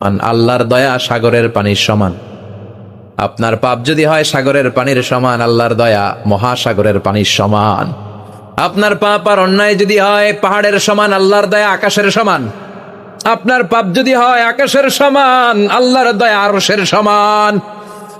আল্লাহর দয়া সাগরের পানির সমান। আপনার পাপ যদি হয় সাগরের পানির সমান, আল্লাহর দয়া মহাসাগরের পানির সমান। আপনার পাপ আর অন্যায় যদি হয় পাহাড়ের সমান, আল্লাহর দয়া আকাশের সমান। আপনার পাপ যদি হয় আকাশের সমান, আল্লাহর দয়া আরশের সমান।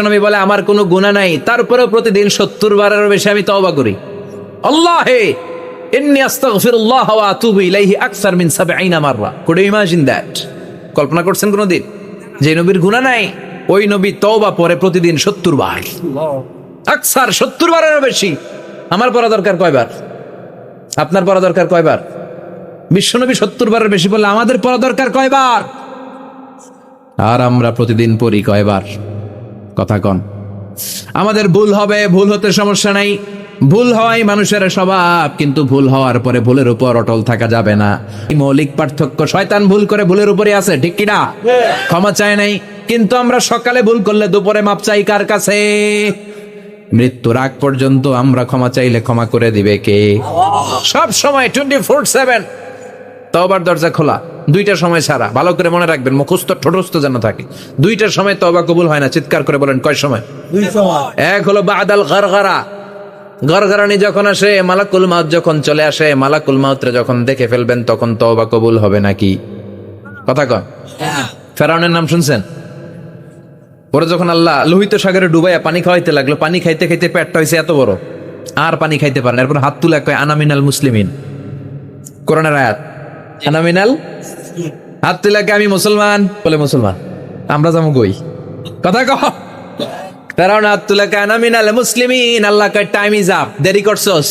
নবী বলে, আমার কোনো গুণা নাই। তারপরেও প্রতিদিন সত্তর বারেরও বেশি আমি তওবা করি। আল্লাহ হে ইন্নি আস্তাগফিরুল্লাহ ওয়া আতুবু ইলাইহি আকসার মিন 70 মাররা। কুড ইউ ইমাজিন দ্যাট কল্পনা করছেন কোনদিন? যে নবীর গুণা নাই, ওই নবী তওবা পরে প্রতিদিন সত্তর বার। আকসার সত্তর বারেরও বেশি। আমার পড়া দরকার কয়বার? আপনার পড়া দরকার কয়বার? বিশ্বনবী সত্তর বারের বেশি বললে, আমাদের পড়া দরকার কয়বার? আর আমরা প্রতিদিন পড়ি কয়বার? কথা কন। আমাদের ভুল হবে, ভুল হতে সমস্যা নাই। ভুল হওয়াই মানুষের স্বভাব, কিন্তু ভুল হওয়ার পরে ভুলের উপর অটল থাকা যাবে না। মৌলিক পার্থক্য শয়তান ভুল করে ভুলের উপরে আছে, ঠিক কিনা? ক্ষমা চায় নাই। কিন্তু আমরা সকালে ভুল করলে দুপুরে মাপ চাই কার কাছে? মৃত্যুর আগ পর্যন্ত আমরা ক্ষমা চাইলে ক্ষমা করে দিবে কে? সব সময় টোয়েন্টি ফোর সেভেন তবার দরজা খোলা। দুইটার সময় ছাড়া ভালো করে মনে রাখবেন মুখস্থ ঠোঁটস্থ যেন থাকে। দুইটার সময় তবা কবুল হয় না। চিৎকার করে বলেন কয় সময়? দুই সময়। এক হলো বাদাল গরগরা গরগরানি যখন আসে মালাকুল মাউত যখন চলে আসে মালাকুল মাউতরে যখন দেখে ফেলবেন তখন তবা কবুল হবে নাকি? কথা কন ফেরাউনের নাম শুনছেন? পরে যখন আল্লাহ লোহিত সাগরে ডুবাইয়া পানি খাওয়াইতে লাগল পানি খাইতে খাইতে পেটটা হয়েছে এত বড়। আর পানি খাইতে পারেন এরপর হাত তুলে কয় আনামিনাল মুসলিমিন। করোনার আয়াত। আনামিনাল? হাত তুলে কয়, আমি মুসলমান বলে মুসলমান। আমরা যাব কই? কথা কহ ফেরাউন হাত তুলে কয়, আনামিনাল মুসলিমিন আল্লাহ কয় টাইম ইজ আপ দেরি করছস?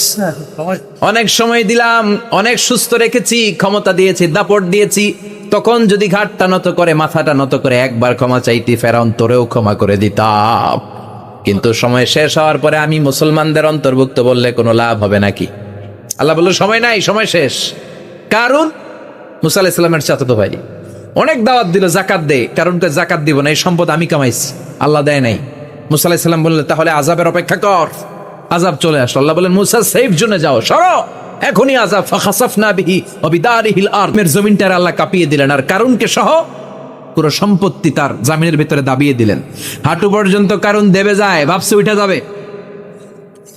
অনেক সময় দিলাম অনেক সুস্থ রেখেছি ক্ষমতা দিয়েছি দাপট দিয়েছি। তখন যদি ঘাটটা নত করে মাথাটা নত করে একবার ক্ষমা চাইতি ফেরাউন তোরেও ক্ষমা করে দিতাম। কিন্তু সময় শেষ হওয়ার পরে আমি মুসলমানদের অন্তর্ভুক্ত বললে কোনো লাভ হবে নাকি? আল্লাহ বলল সময় নাই সময় শেষ। কারণ মুসা আলাহ ইসলামের চাচাতো ভাই। অনেক দাওয়াত দিল, জাকাত দে কারণ জাকাত দিব না, এই সম্পদ আমি কামাইছি। আল্লাহ দেয় নাই। মুসা আলাহ ইসলাম বললেন, তাহলে আজাবের অপেক্ষা কর। আজাব চলে আসলো। আল্লাহ বলেন মুসা সেফ জোনে যাও, সরো। এখনই আজাব ফাখাসাফনা বিহি অবিদারিহিল আরমের জমিনটার আল্লাহ কাঁপিয়ে দিলেন। আর কারণকে সহ পুরো সম্পত্তি তার জামিনের ভিতরে দাবিয়ে দিলেন। হাঁটু পর্যন্ত কারণ দেবে যায়, ভাবছে উঠে যাবে।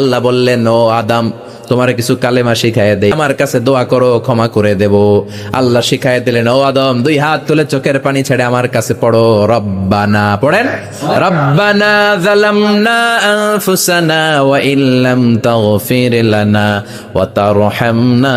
আল্লাহ বললেন, ও আদম, তোমার কিছু কালেমা শিখায় দেয় আমার কাছে দোয়া করো, ক্ষমা করে দেব। আল্লাহ শিখায় দিলেন, ও আদম, দুই হাত তুলে চোখের পানি ছেড়ে আমার কাছে পড়ো। রব্বানা, পড়েন? রব্বানা যালামনা আনফুসানা ওয়া ইল্লাম তাগফির লানা ওয়া তারহামনা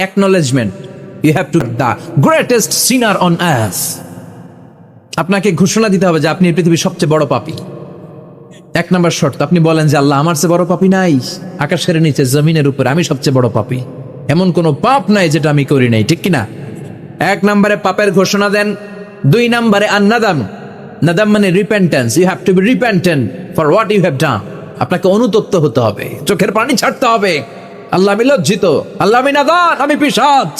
acknowledgement you have to the greatest sinner on us আপনাকে ঘোষণা দিতে হবে যে আপনি পৃথিবীর সবচেয়ে বড় পাপী। এক নম্বর শর্ত, আপনি বলেন যে আল্লাহ আমার চেয়ে বড় পাপী নাই। আকাশের নিচে, জমিনের উপরে আমি সবচেয়ে বড় পাপী। এমন কোনো পাপ নাই যেটা আমি করি নাই, ঠিক কিনা? এক নম্বরে পাপের ঘোষণা দেন, দুই নম্বরে আন্নাদাম। নাদাম মানে repentance you have to be repentant for what you have done আপনাকে অনুতপ্ত হতে হবে, চোখের পানি ছাড়তে হবে। আল্লাহ আমি লজ্জিত আল্লাহ আমি নাদান আমি পিসাচ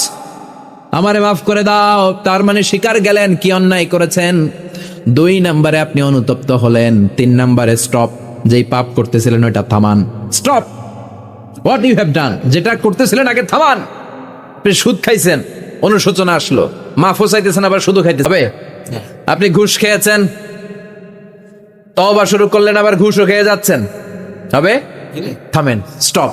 আমারে মাফ করে দাও তার মানে শিকার গেলেন কি অন্যায় করেছেন? দুই নম্বরে আপনি অনুতপ্ত হলেন তিন নম্বরে স্টপ যেই পাপ করতেছিলেন ওইটা থামান। Stop what you have done যেটা করতেছিলেন আগে থামান। আপনি সুদ খাইছেন অনুশোচনা আসলো। মাফও চাইতেছেন আবার শুধু খাইতে হবে? আপনি ঘুষ খেয়েছেন তবা শুরু করলেন আবার ঘুষও খেয়ে যাচ্ছেন। হবে? থামেন স্টপ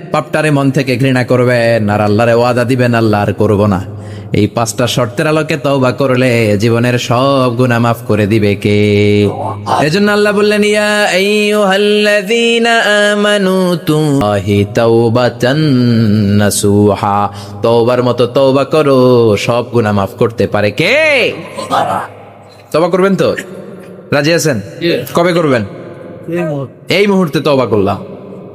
পাপটারে মন থেকে ঘৃণা করবেন আর আল্লাহরে ওয়াদা দিবেন আল্লাহ আর করব না। এই পাঁচটা শর্তের আলোকে তওবা করলে জীবনের সব গুনাহ মাফ করে দিবে কে? এজন্য আল্লাহ বললেন ইয়া আইয়ুহাল্লাযীনা আমানু তুল্লাহি তাওবাতান নাসুহা। তওবার মতো তওবা করো সব গুনাহ মাফ করতে পারে কে? তওবা করবেন তো? রাজি আছেন? কবে করবেন? এই মুহূর্তে তওবা করলাম।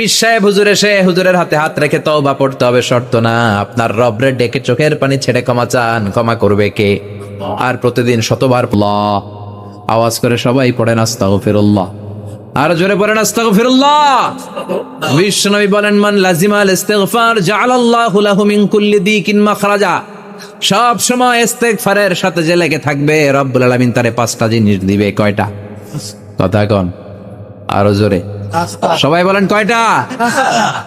পিস সাহেব, হুজুর এসে হুজুরের হাতে হাত রেখে তওবা পড়তে হবে, শর্ত না। আপনার রবরে ডেকে চোখের পানি ছেড়ে ক্ষমা চান, ক্ষমা করবে কে? আর প্রতিদিন শতবার আল্লাহ। আওয়াজ করে সবাই পড়েন, আস্তাগফিরুল্লাহ। আর জোরে পড়েন, আস্তাগফিরুল্লাহ। বিশ্বনবী বলেন, মান লাজিমাল ইস্তিগফার জাআলাল্লাহু লাহু মিন কুল্লি দিকিন মাখরাজা। সব সময় ইস্তেগফারের সাথে যে লেগে থাকবে, রব্বুল আলামিন তারে পাঁচটা জিনিস দিবে, কয়টা? কথা কন। আরও জোরে। সবাই বলেন কয়টা?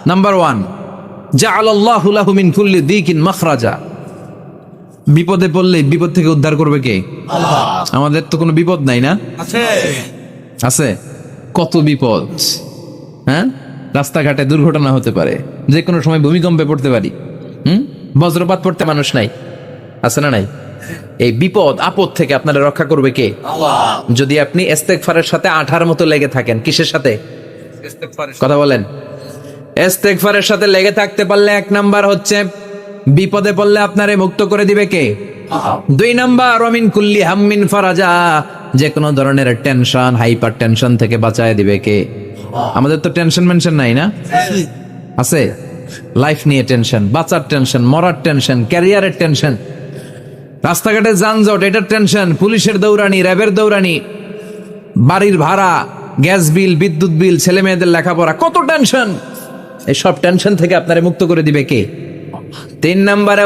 নাম্বার ওয়ান জাআলাল্লাহু লাহু মিন কুল্লি দিকিন মাখরাজা। বিপদে পড়লে বিপদ থেকে উদ্ধার করবে কে? আমাদের তো কোনো বিপদ নাই না? আছে। কত বিপদ? হ্যাঁ? রাস্তাঘাটে দুর্ঘটনা হতে পারে। যে কোনো সময় ভূমিকম্পে পড়তে পারি। হুম? বজ্রপাত পড়তে মানুষ নাই। আছে না নাই? এই বিপদ আপদ থেকে আপনারা রক্ষা করবে কে? যদি আপনি ইস্তেগফারের সাথে আঠার মতো লেগে থাকেন কিসের সাথে? কথা বলেন। ইস্তেগফারের সাথে লেগে থাকতে পারলে এক নাম্বার হচ্ছে, বিপদে পড়লে আপনারে মুক্ত করে দিবে কে? দুই নাম্বার অমিন কুল্লি হাম্মিন ফারাজা, যে কোনো ধরনের টেনশন, হাইপার টেনশন থেকে বাঁচায় দিবে কে? আমাদের তো টেনশন মেনশন নাই না? আছে? লাইফ নিয়ে টেনশন, বাঁচার টেনশন, মরার টেনশন, ক্যারিয়ারের টেনশন, রাস্তাঘাটে যানজট, এটার টেনশন, পুলিশের দৌড়ানি, র্যাবের দৌড়ানি, বাড়ির ভাড়া গ্যাস বিল, বিদ্যুৎ বিল, ছেলে মেয়েদের লেখাপড়া, কত টেনশন এই সব টেনশন থেকে আপনারে মুক্ত করে দিবে কে? তিন নম্বরে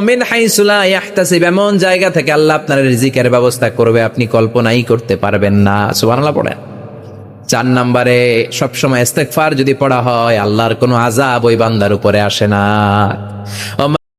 মিন এমন জায়গা থেকে আল্লাহ আপনার রিজিকের ব্যবস্থা করবে, আপনি কল্পনাই করতে পারবেন না। সুবহানাল্লাহ পড়েন। চার নম্বরে, সবসময় ইস্তেগফার যদি পড়া হয়, আল্লাহর কোনো আযাব ওই বান্দার উপরে আসে না।